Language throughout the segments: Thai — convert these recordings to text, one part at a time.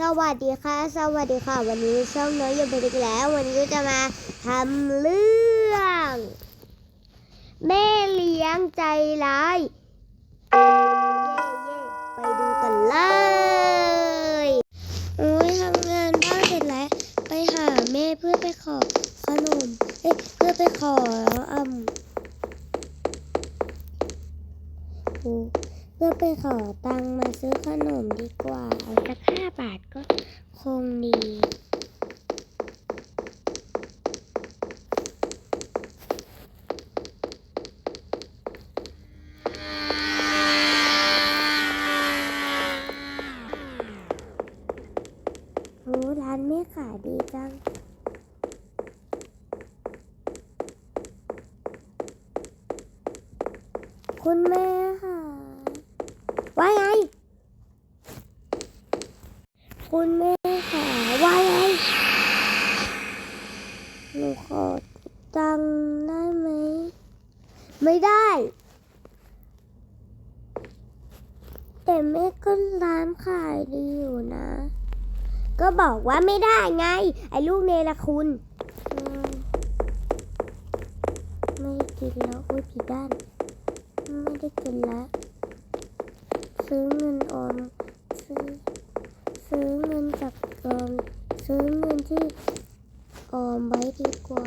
สวัสดีค่ะ สวัสดีค่ะ วันนี้ช่องน้อยอยู่เป็นอีกแล้ว วันนี้ก็จะมาทำเรื่อง แม่เลี้ยงใจร้ายเย้เย้ไปดูกันเลยโอ้ยทำงานบ้านเสร็จแล้ว ไปหาแม่เพื่อไปขอขนมเอ้ยเพื่อไปขออืม เพื่อไปขอตังมาซื้อขนมดีกว่า เอาสักห้าบาทก็คงดีโอ้ร้านแม่ขายดีจังคุณแม่ค่ะว่าไง คุณแม่ค่ะว่าไงหนูขอตังได้ไหม ไม่ได้ แต่แม่ก็ร้านขายดีอยู่นะ ก็บอกว่าไม่ได้ไง ไอ้ลูกเนรคุณ ไม่กินแล้วอุ้ยผิดด้าน ไม่ได้กินแล้ว ซื้อเงินออมซื้อ ซื้อเงินจากออมซื้อเงินที่ออมไว้ดีกว่า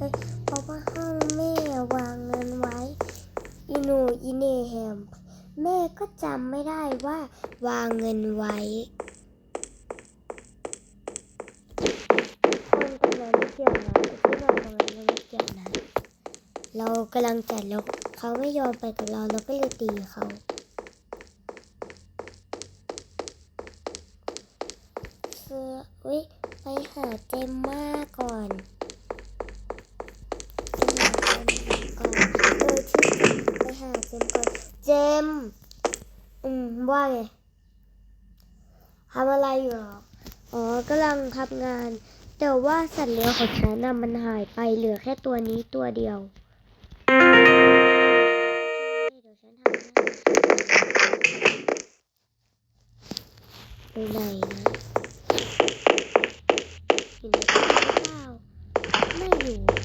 น่ะเอ้ยเพราะว่าห้องแม่วางเงินไว้อีหนูอีเนแฮมแม่ก็จำไม่ได้ว่าวางเงินไว้คนตรงนั้นไม่เกี่ยวนะไอ้ที่เราตรงนั้นไม่เกี่ยวนะเรากำลังจัดแล้วเขาไม่ยอมไปกับเราเราก็เลยตีเขาเออุ้ยไปหาเจมมาก่อน ไปหาเจมก่อน เจม อืม ว่าไงทำอะไรอยู่หรอ อ๋อกำลังทำงาน แต่ว่าสัตว์เลี้ยงของฉันน่ะมันหายไปเหลือแค่ตัวนี้ตัวเดียวเดี๋ยวฉันทำไปไหนนะอยู่ในบ้านเปล่าไม่อยู่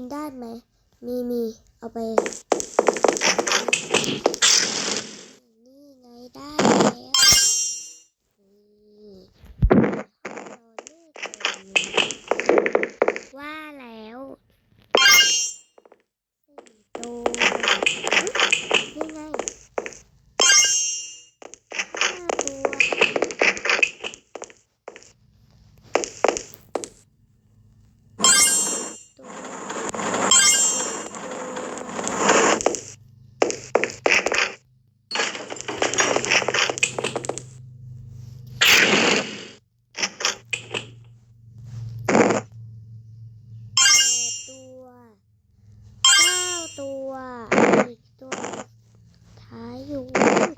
นบินได้ไหม มีมี เอาไป นี่ไงได้แล้วนี่นอนมืดเลยว่าแล้ว สี่ตัว นี่ไง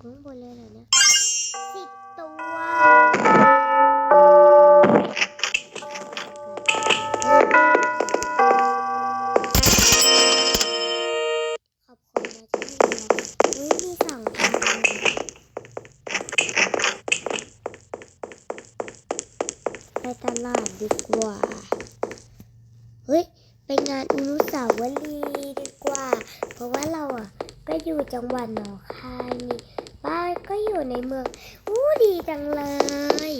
ข้างบนเลยเหรอเนี่ยสิบตัวขอบคุณนะที่มีสองไปตลาดดีกว่า เฮ้ย ไปงานอนุสาวรีย์ดีกว่า เพราะว่าเราอะก็อยู่จังหวัดหนองคายนี่ ก็อยู่ในเมือง อู้ดีจังเลย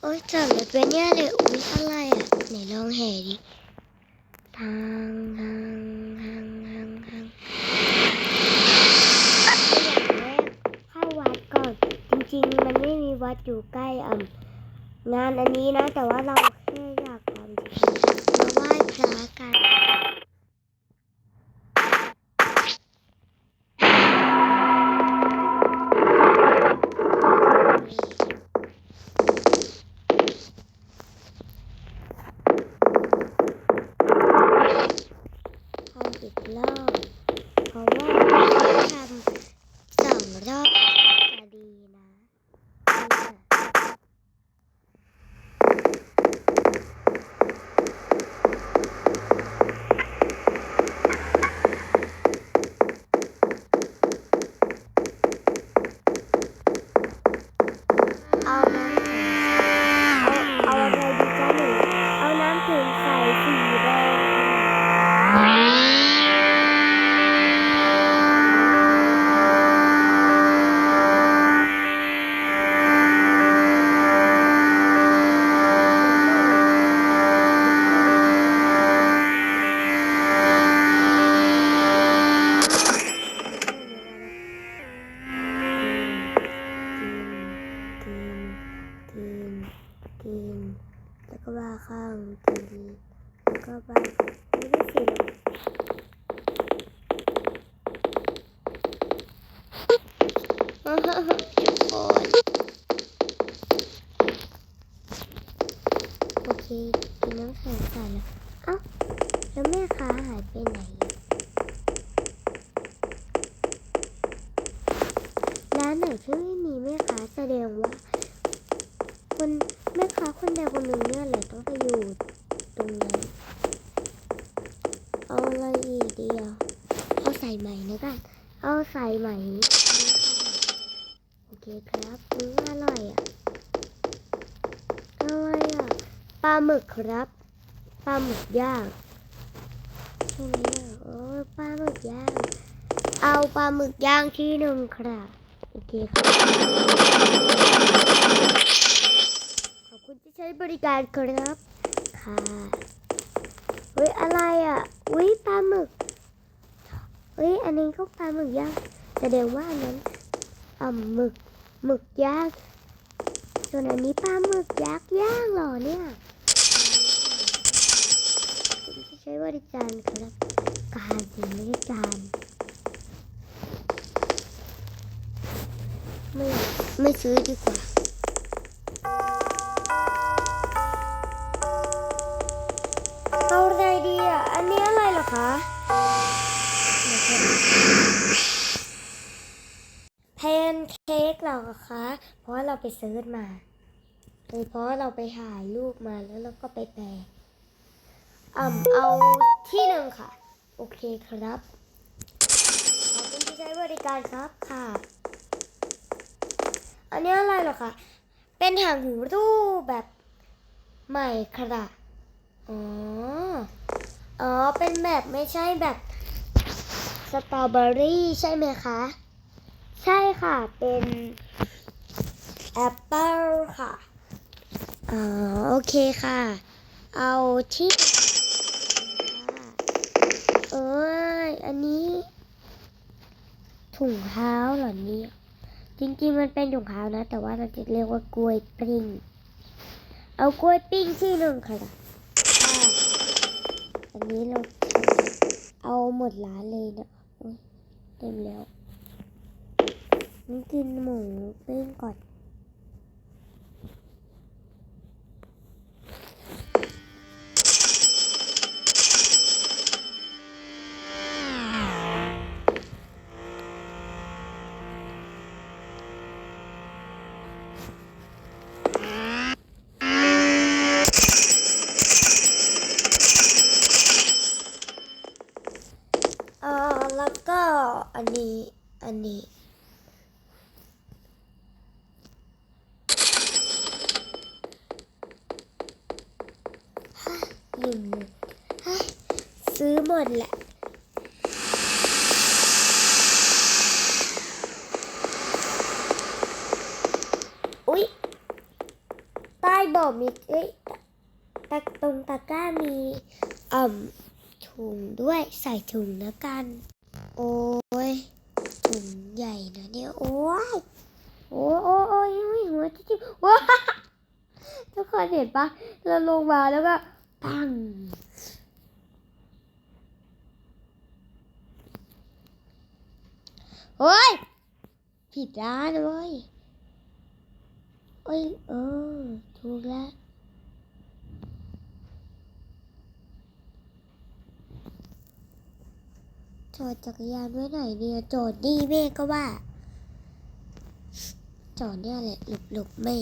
โอ๊ยจอดรถเป็นเนี่ยเลยอุ้ยอะไรอะไหนลองแห่ดิทางทางทางทางทางอย่างแรกเข้าวัดก่อน จริงๆ มันไม่มีวัดอยู่ใกล้อะงานอันนี้นะ แต่ว่าเราแค่อยากทำเฉยๆมาไหว้พระกัน ข้างกินแล้วก็ว่าไม่ได้สิหรอกโอเคกินน้ำแข็งใส่แล้วเอ้าแล้วแม่ค้าหายไปไหนร้านไหนที่ไม่มีแม่ค้าแสดงว่าคน แม่ค้าคนใดคนหนึ่งเนี่ยแหละต้องไปอยู่ตรงนั้นเอาอะไรอีกดีอะเอาใส่ใหม่นะกันเอาใส่ใหม่โอเคครับอืมอร่อยอะอะไรอะปลาหมึกครับปลาหมึกย่างใช่ไหมอะโอ้ปลาหมึกย่าง เอาปลาหมึกย่างที่หนึ่งครับโอเคครับ ช้บริการครับค่ะเฮ้ยอะไรอะอุ้ยปลาหมึกเฮ้ยอันนี้ก็ปลาหมึกย่างแสดงว่าอันนั้นอ่าหมึกหมึกย่างส่วนอันนี้ปลาหมึกยักษ์ย่างเหรอเนี่ยใช้บริการครับการสิการไม่ไม่ซื้อดีกว่า เพราะว่าเราไปซื้อมาเออเพราะเราไปถ่ายรูปมาแล้วเราก็ไปแปลอ่ำเอาที่หนึ่งค่ะ โอเคครับ ขอบคุณที่ใช้บริการครับค่ะ อันนี้อะไรหรอคะ เป็นถังหูรูปแบบใหม่ครับอ๋อ อ๋อ เป็นแบบไม่ใช่แบบสตรอเบอรี่ใช่ไหมคะ ใช่ค่ะ เป็น แอปเปิลค่ะอ๋อโอเคค่ะ เอาที่เอ้ยอันนี้ ถุงเท้าเหรอเนี่ยจริงๆมันเป็นถุงเท้านะ แต่ว่าเราจะเรียกว่ากล้วยปิ้ง เอากล้วยปิ้งที่หนึ่งค่ะอันนี้เราเอาหมดร้านเลยนะเต็มแล้วนี่กินหมูปิ้งก่อน ซื้อหมดแหละอุ๊ยใต้บ่อมีเอ้ยตะตรงตะกร้ามีอ่มถุงด้วยใส่ถุงนะกัน โอ้ยถุงใหญ่นะเนี่ย โอ้ยโอ้ยโอ้ยโอ้ยโอ้ยหัวจิ๊บว้าทุกคนเห็นปะเราลงมาแล้วก็ปัง โอ้ย ผิดร้านเลยเอ้ยเออ ถูกแล้วจอดจักรยานไว้ไหนเนี่ยจอดนี่แม่ก็ว่า จอดเนี่ยแหละหลบหลบแม่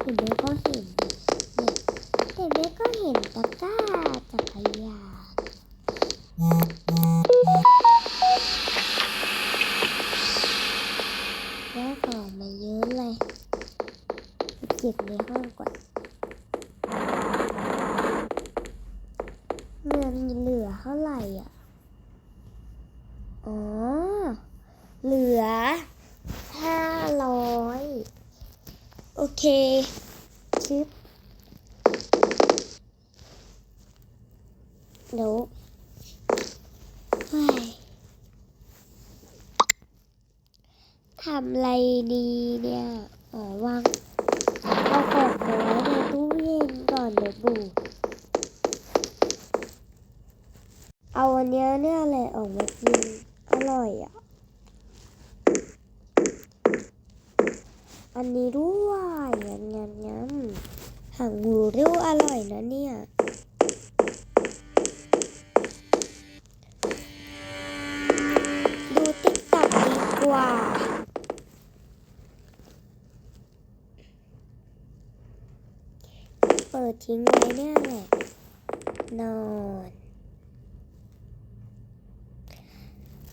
เห็นแม่ก็เห็นเนี่ยแต่แม่ก็เห็นตะกร้าจักรยานได้ของมาเยอะเลยเก็บในห้องก่อนเงินเหลือเท่าไหร่อะ อ๋อ เหลือห้าร้อยโอเค ชิปเดี๋ยวเฮ้ย ทำอะไร ดีเนี่ยอ๋อวางเอาของไปไว้ในตู้เย็นก่อนเดี๋ยวบูเอาอันเนี้ยเนี่ยแหละออกมากิน อร่อยอะ อันนี้ด้วยยำยำยำหางหมูริ้วอร่อยนะเนี่ย ปิดทิ้งไว้เนี่ยแหละนอน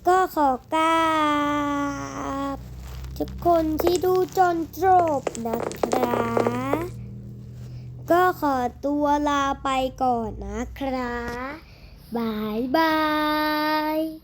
ก็ขอกราบทุกคนที่ดูจนจบนะคะก็ขอตัวลาไปก่อนนะคะบายบาย